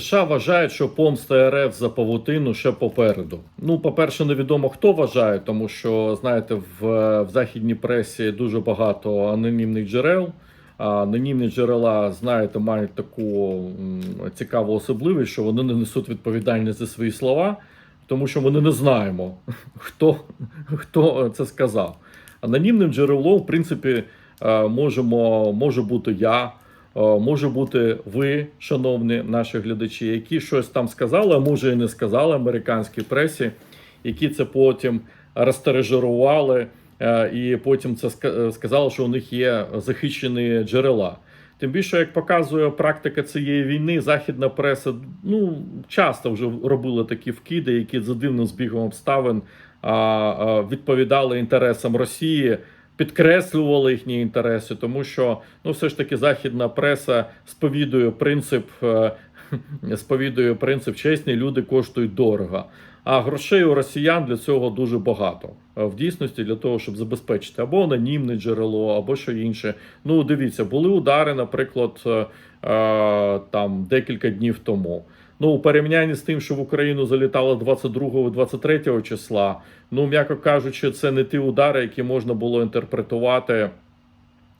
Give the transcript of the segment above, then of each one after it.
США вважають, що помста РФ за павутину ще попереду. Ну, по-перше, невідомо хто вважає, тому що знаєте, в, в західній пресі дуже багато анонімних джерел. А анонімні джерела, знаєте, мають таку м, цікаву особливість, що вони не несуть відповідальність за свої слова, тому що ми не знаємо, хто, хто це сказав. Анонімним джерелом, в принципі, е, можемо, може бути я. Е, Може бути ви, шановні наші глядачі, які щось там сказали, а може і не сказали американській пресі, які це потім розтережирували, е, і потім це е, сказали, що у них є захищені джерела. Тим більше, як показує практика цієї війни, західна преса ну часто вже робила такі вкиди, які за дивним збігом обставин а, а, відповідали інтересам Росії підкреслювали їхні інтереси, тому що ну все ж таки західна преса сповідує принцип, е, сповідує принцип чесні люди коштують дорого. А грошей у росіян для цього дуже багато. Е, В дійсності для того, щоб забезпечити або анонімне джерело, або що інше. Ну, дивіться, були удари, наприклад, е, там декілька днів тому. Ну, у порівнянні з тим, що в Україну залітало 22 і 23 числа, ну, м'яко кажучи, це не ті удари, які можна було інтерпретувати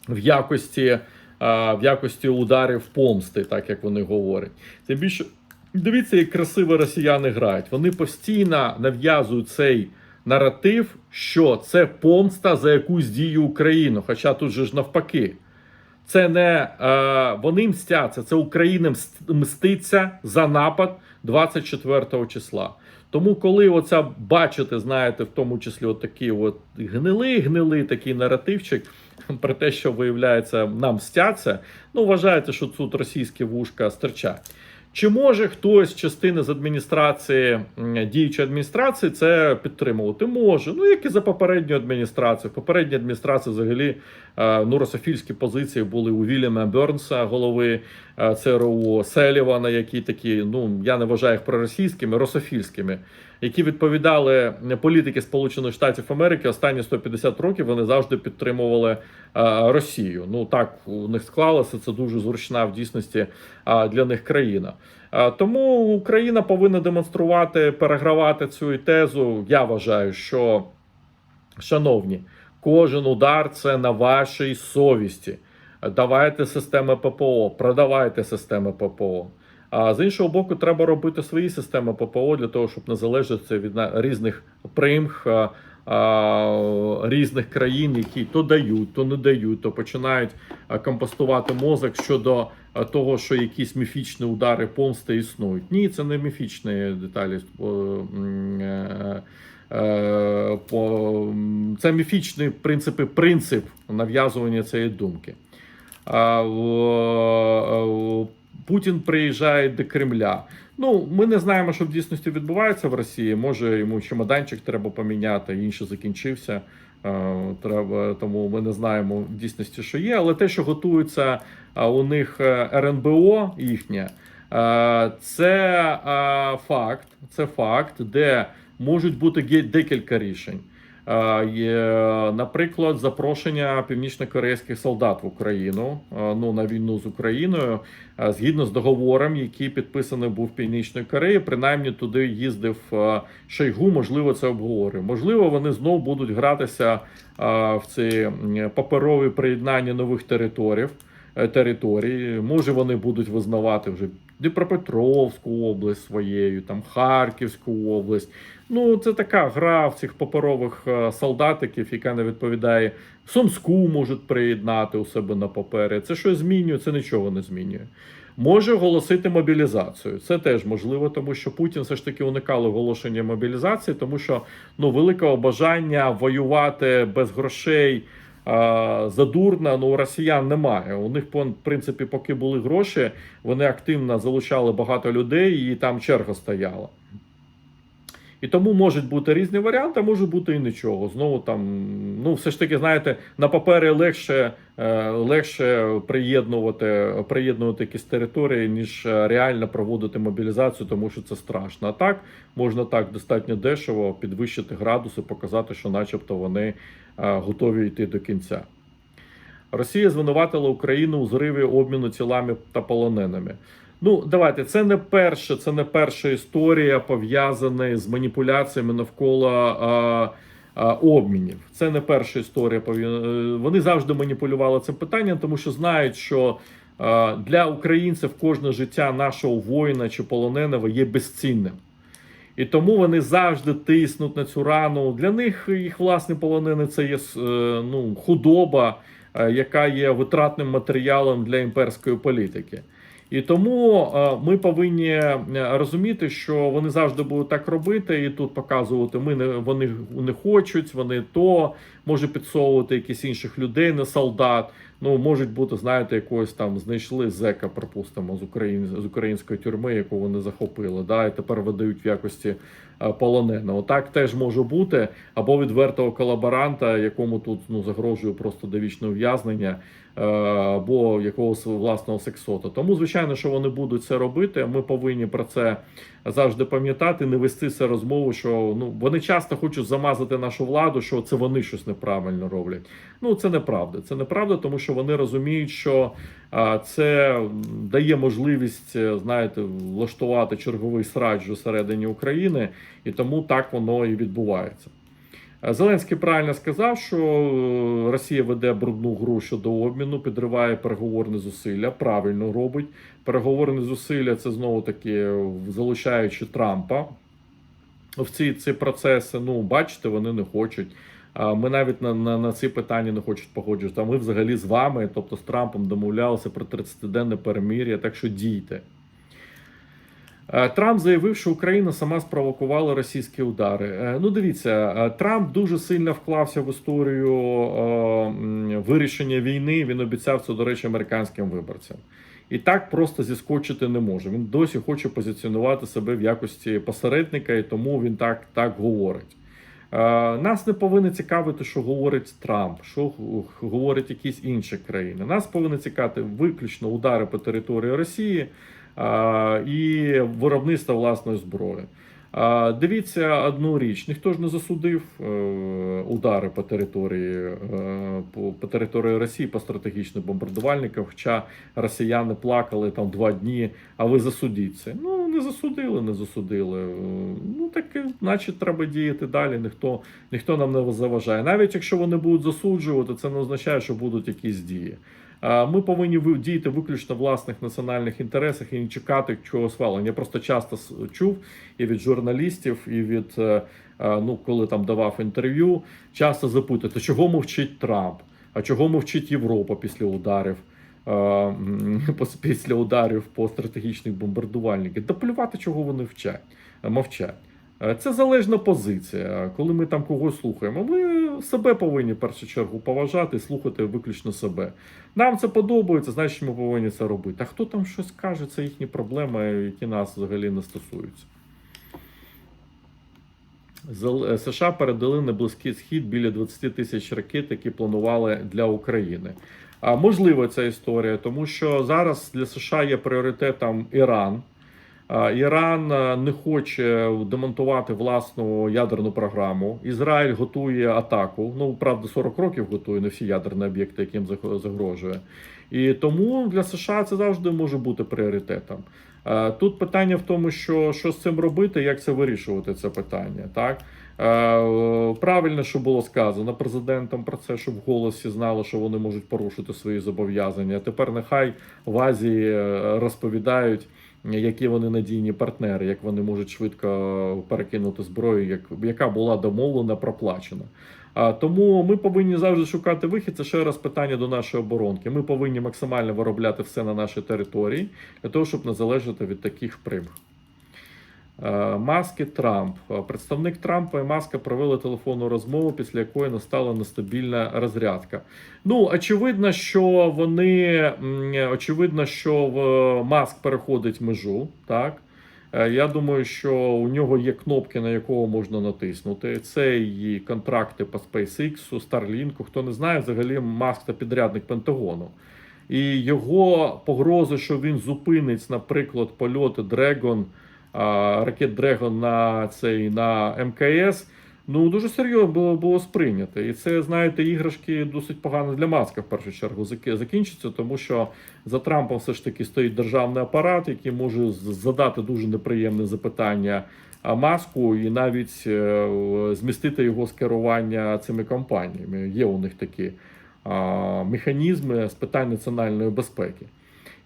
в якості, в якості ударів помсти, так як вони говорять. Тим більше, дивіться, як красиво росіяни грають. Вони постійно нав'язують цей наратив, що це помста за якусь дію України. Хоча тут же ж навпаки. Це не е, вони мстяться, це Україна мститься за напад 24 числа. Тому, коли оця бачите, знаєте, в тому числі от такий от гнилий, гнилий такий наративчик про те, що виявляється, нам мстяться, ну вважаєте, що тут російські вушка стирчать. Чи може хтось частини з адміністрації діючої адміністрації це підтримувати? Може. Ну як і за попередню адміністрацію. В попередній адміністрації взагалі е, ну, русофільські позиції були у Вільяма Бернса, голови е, ЦРУ Селівана, які такі, ну я не вважаю їх проросійськими, русофільськими, які відповідали політики Сполучених Штатів Америки останні 150 років. Вони завжди підтримували е, Росію. Ну так у них склалося. Це дуже зручна в дійсності е, для них країна. Е, Тому Україна повинна демонструвати, перегравати цю тезу. Я вважаю, що шановні, кожен удар це на вашій совісті. Давайте системи ППО, продавайте системи ППО. А з іншого боку, треба робити свої системи ППО для того, щоб не залежати від різних примх різних країн, які то дають, то не дають, то починають компостувати мозок щодо того, що якісь міфічні удари помсти існують. Ні, це не міфічні деталі. е, е, Це міфічний в принципі, принцип нав'язування цієї думки. Е, Путін приїжджає до Кремля. Ну, ми не знаємо, що в дійсності відбувається в Росії. Може, йому чемоданчик треба поміняти, інший закінчився. Е, Треба, тому ми не знаємо в дійсності, що є. Але те, що готується у них е, РНБО їхнє, е, це е, факт. Це факт, де можуть бути декілька рішень. Наприклад, запрошення північно-корейських солдат в Україну ну на війну з Україною згідно з договором, який підписаний був Північною Кореєю. Принаймні туди їздив Шойгу. Можливо, це обговорює. Можливо, вони знову будуть гратися в ці паперові приєднання нових територій. е, Територій, може, вони будуть визнавати вже Дніпропетровську область своєю, там Харківську область. Ну, це така гра в цих паперових е, солдатиків, яка не відповідає. Сумську можуть приєднати у себе на папері. Це що змінює? Це нічого не змінює. Може оголосити мобілізацію. Це теж можливо, тому що Путін все ж таки уникав оголошення мобілізації, тому що ну великого бажання воювати без грошей. а, Задурно, ну у росіян немає. У них в принципі, поки були гроші, вони активно залучали багато людей, і там черга стояла. І тому можуть бути різні варіанти, а може бути і нічого. Знову там, ну все ж таки, знаєте, на папері легше, е, легше приєднувати, приєднувати якісь території, ніж е, реально проводити мобілізацію, тому що це страшно. А так можна так достатньо дешево підвищити градуси, показати, що, начебто, вони е, готові йти до кінця. Росія звинуватила Україну у зриві обміну тілами та полоненими. Ну, давайте, це не перше, це не перша історія пов'язана з маніпуляціями навколо а, а, обмінів. Це не перша історія. е, Вони завжди маніпулювали цим питанням, тому що знають, що а, для українців кожне життя нашого воїна чи полоненого є безцінним. І тому вони завжди тиснуть на цю рану. Для них їх власне полонини це є е, ну, худоба, е, яка є витратним матеріалом для імперської політики. І тому е, ми повинні е, розуміти, що вони завжди будуть так робити, і тут показувати, ми не вони не хочуть, вони то може підсовувати якісь інших людей, не солдат. Ну можуть бути, знаєте, якогось там знайшли зека, припустимо, з України з української тюрми, яку вони захопили, да, і тепер видають в якості е, полоненого. Так теж може бути, або відвертого колаборанта, якому тут ну загрожує просто довічне ув'язнення, е, або якогось власного сексота. Тому, звичайно, що вони будуть це робити. Ми повинні про це завжди пам'ятати, не вести це розмову, що ну вони часто хочуть замазати нашу владу, що це вони щось неправильно роблять. Ну це неправда. Це неправда, тому що вони розуміють, що це дає можливість, е, знаєте, влаштувати черговий срач всередині України, і тому так воно і відбувається. Е, Зеленський правильно сказав, що е, Росія веде брудну гру щодо обміну, підриває переговорні зусилля. Правильно робить. Переговорні зусилля це знову таки залучаючи Трампа в ці, ці процеси. Ну, бачите, вони не хочуть. Ми навіть на, на, на ці питання не хочуть погоджуватися. Ми взагалі з вами, тобто з Трампом, домовлялися про 30-денне перемир'я, так що дійте. Е, Трамп заявив, що Україна сама спровокувала російські удари. Е, Ну, дивіться, е, Трамп дуже сильно вклався в історію вирішення війни. Він обіцяв це, до речі, американським виборцям. І так просто зіскочити не може. Він досі хоче позиціонувати себе в якості посередника, і тому він так, так говорить. Е, Нас не повинно цікавити, що говорить Трамп, що г- говорять якісь інші країни. Нас повинно цікавити виключно удари по території Росії і виробництво власної зброї. Дивіться одну річ: ніхто ж не засудив е, удари по території е, по, території Росії по стратегічним бомбардувальникам. Хоча росіяни плакали там два дні, а ви засудіть це. Ну не засудили, не засудили. Е, Ну так, значить, треба діяти далі. Ніхто ніхто нам не заважає. Навіть якщо вони будуть засуджувати, це не означає, що будуть якісь дії. Ми повинні ви- діяти виключно в власних національних інтересах і не чекати чогось валення. Я просто часто чув і від журналістів, і від е, е, ну, коли там давав інтерв'ю, часто запитують, «А чого мовчить Трамп? А чого мовчить Європа після ударів? е, Після ударів по стратегічних бомбардувальниках. Да плювати, чого вони вчать, мовчать. Це залежна позиція. Коли ми там когось слухаємо, ми себе повинні в першу чергу поважати слухати виключно себе. Нам це подобається, значить ми повинні це робити. А хто там щось каже, це їхні проблеми, які нас взагалі не стосуються. Е, США передали на Близький Схід біля 20 тисяч ракет, які планували для України. А можлива ця історія, тому що зараз для США є пріоритетом Іран. Іран е, не хоче демонтувати власну ядерну програму. Ізраїль готує атаку. Ну правда, 40 років готує не всі ядерні об'єкти, яким заг- загрожує. І тому для США це завжди може бути пріоритетом. Е, Тут питання в тому, що, що з цим робити, як це вирішувати це питання. Так Е, правильно, що було сказано президентом про це, щоб в голосі знали, що вони можуть порушити свої зобов'язання. Тепер нехай в Азії розповідають. Які вони надійні партнери, як вони можуть швидко перекинути зброю, як яка була домовлена, проплачена. А тому ми повинні завжди шукати вихід. Це ще раз питання до нашої оборонки. Ми повинні максимально виробляти все на нашій території для того, щоб не залежати від таких примх. Е, Маски Трамп. Е, Представник Трампа і Маска провели телефонну розмову, після якої настала нестабільна розрядка. Ну, очевидно, що вони очевидно, що в- Маск переходить межу. Так. Е, Я думаю, що у нього є кнопки, на якого можна натиснути. Це і контракти по SpaceX, Starlink. Хто не знає, взагалі Маск це підрядник Пентагону. І його погрози, що він зупинить, наприклад, польоти Dragon, ракет Dragon на цей на МКС. Ну, дуже серйозно було, було сприйнято. І це, знаєте, іграшки досить погано для маска в першу чергу закінчиться, тому що за Трампом все ж таки стоїть державний апарат, який може задати дуже неприємне запитання маску і навіть е, змістити його з керування цими компаніями. Є у них такі механізми з питань національної безпеки.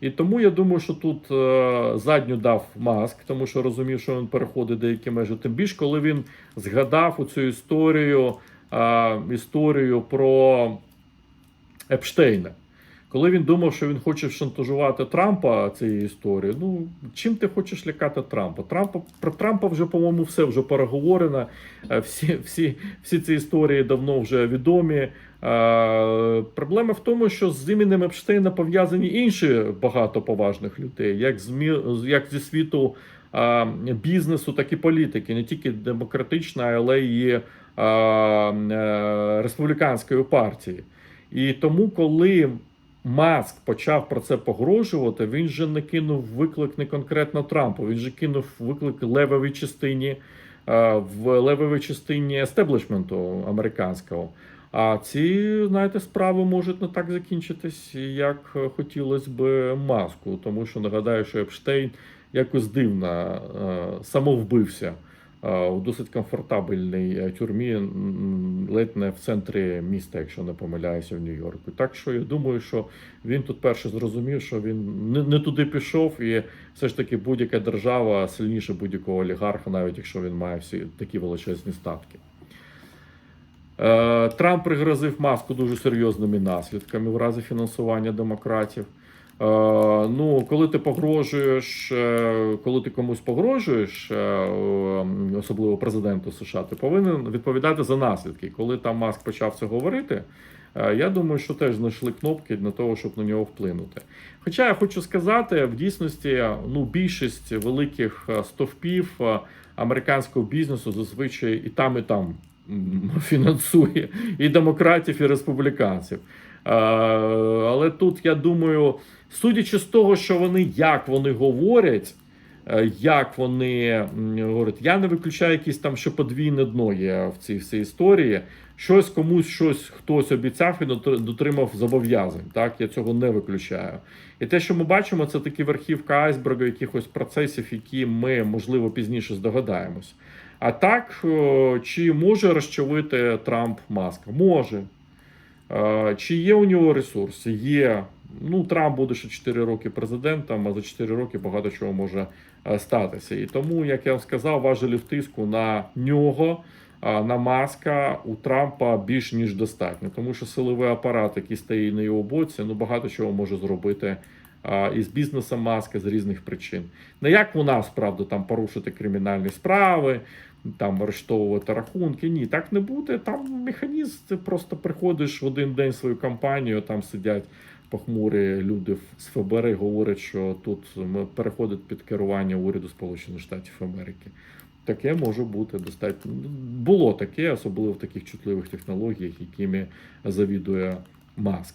І тому я думаю, що тут е, задню дав маск, тому що розумів, що він переходить деякі межі. Тим більше, коли він згадав у цю історію, е, історію про Епштейна. Коли він думав, що він хоче шантажувати Трампа цією історією, ну чим ти хочеш лякати Трампа? Трампа про Трампа вже, по-моєму, все вже переговорено. Е, Всі, всі, всі ці історії давно вже відомі. Е, Проблема в тому, що з іменем Епштейна пов'язані інші багато поважних людей, як з як зі світу е, бізнесу, так і політики, не тільки демократичної, але й е, е, республіканської партії. І тому, коли Маск почав про це погрожувати, він же не кинув виклик не конкретно Трампу, він же кинув виклик левовій частині е, в левовій частині естеблішменту американського. А ці, знаєте, справи можуть не так закінчитись, як хотілося б маску, тому що нагадаю, що Епштейн якось дивно е, самовбився у досить комфортабельній е, тюрмі, ледь не в центрі міста, якщо не помиляюся, в Нью-Йорку. Так що я думаю, що він тут перше зрозумів, що він не, не туди пішов, і все ж таки будь-яка держава сильніше будь-якого олігарха, навіть якщо він має всі такі величезні статки. Е, Трамп пригрозив маску дуже серйозними наслідками в разі фінансування демократів. Е, Ну, коли ти погрожуєш, е, коли ти комусь погрожуєш, е, особливо президенту США, ти повинен відповідати за наслідки. Коли там Маск почав це говорити, я думаю, що теж знайшли кнопки для того, щоб на нього вплинути. Хоча я хочу сказати, в дійсності ну, більшість великих стовпів американського бізнесу зазвичай і там, і там фінансує і демократів, і республіканців. Але тут я думаю, судячи з того, що вони як вони говорять, е, як вони говорять, я не виключаю якісь там, що подвійне дно є в цій всій історії. Щось комусь щось хтось обіцяв і дотримав зобов'язань. Так, я цього не виключаю. І те, що ми бачимо, це такі верхівка айсберга якихось процесів, які ми можливо пізніше здогадаємось. А так, чи може розчавити Трамп Маска? Може. Е, Чи є у нього ресурси? Є. Ну, Трамп буде ще 4 роки президентом, а за 4 роки багато чого може е, статися. І тому, як я вам сказав, важелів тиску на нього, на маска у Трампа більш ніж достатньо. Тому що силовий апарат, який стоїть на його боці, ну багато чого може зробити е, із бізнесом маска з різних причин. Не як у нас, правда, там порушити кримінальні справи, там арештовувати рахунки. Ні, так не буде. Там механізм, ти просто приходиш в один день в свою компанію, там сидять похмурі люди з ФБР і говорять, що тут переходить під керування уряду Сполучених Штатів Америки. Таке може бути достатньо. Було таке, особливо в таких чутливих технологіях, якими завідує Маск.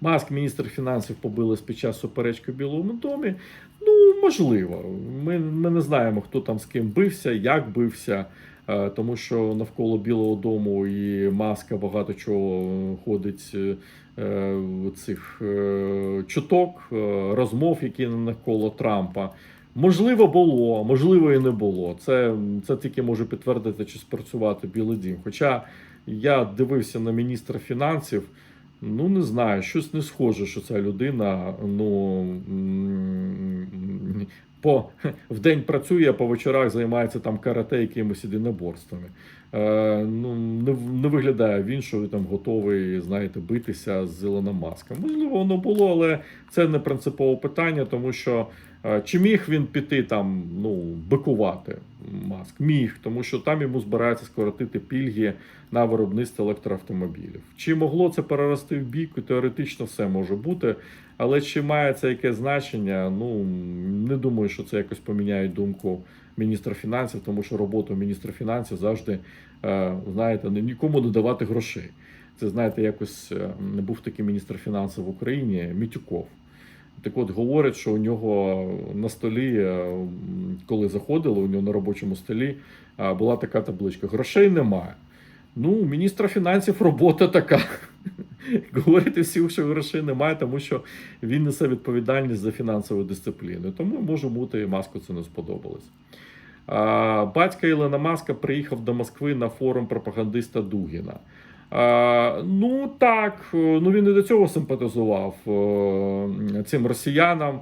Маск, міністр фінансів, побились під час суперечки в Білому домі. Ну, можливо. Ми, ми не знаємо, хто там з ким бився, як бився, тому що навколо Білого дому і маска багато чого ходить е, цих е, чуток, е, розмов, які навколо Трампа. Можливо, було, можливо, і не було. Це, це тільки може підтвердити чи спрацювати Білий Дім. Хоча я дивився на міністра фінансів. Ну, не знаю, щось не схоже, що ця людина ну, по, в день працює, а по вечорах займається там карате якимись єдиноборствами. Е, ну, не, не виглядає він, що там готовий, знаєте, битися з Ілоном Маском. Можливо, воно було, але це не принципове питання, тому що чи міг він піти там, ну, бикувати Маск? Міг, тому що там йому збираються скоротити пільги на виробництво електроавтомобілів. Чи могло це перерости в бік? Теоретично все може бути. Але чи має це якесь значення? Ну не думаю, що це якось поміняє думку міністра фінансів, тому що роботу міністра фінансів завжди е, знаєте, не- нікому не давати грошей. Це знаєте, якось е, був такий міністр фінансів в Україні Мітюков. Так от говорять, що у нього на столі, е, коли заходили, у нього на робочому столі е, була така табличка: грошей немає. Ну, у міністра фінансів робота така. Говорити всім, що грошей немає, тому що він несе відповідальність за фінансову дисципліну. Тому може бути, Маску це не сподобалось. А, Батько Ілона Маска приїхав до Москви на форум пропагандиста Дугіна. А, Ну так, е, ну він і до цього симпатизував е, цим росіянам.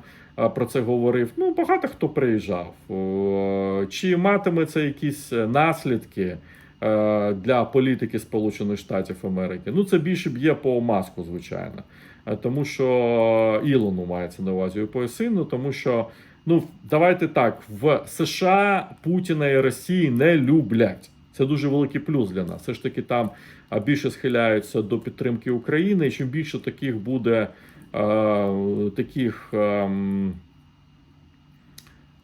Про це говорив. Ну, багато хто приїжджав. Е, Чи матиме це якісь наслідки е, для політики Сполучених Штатів Америки? Ну, це більше б'є по маску, звичайно. Е, Тому що Ілону мається на увазі і по сину, тому що ну давайте так: в США Путіна і Росії не люблять. Це дуже великий плюс для нас. Все ж таки там більше схиляються до підтримки України, і чим більше таких буде е, таких ем,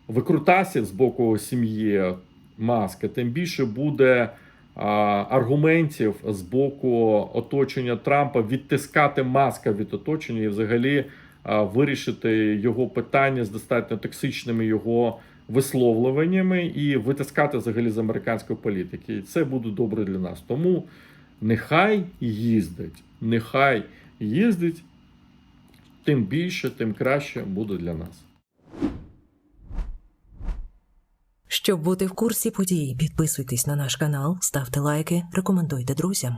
викрутасів з боку сім'ї Маска, тим більше буде а, аргументів з боку оточення Трампа відтискати маска від оточення і взагалі вирішити його питання з достатньо токсичними його висловлюваннями і витискати взагалі з американської політики. І це буде добре для нас. Тому нехай їздить, нехай їздить, тим більше, тим краще буде для нас. Щоб бути в курсі подій, підписуйтесь на наш канал, ставте лайки, рекомендуйте друзям.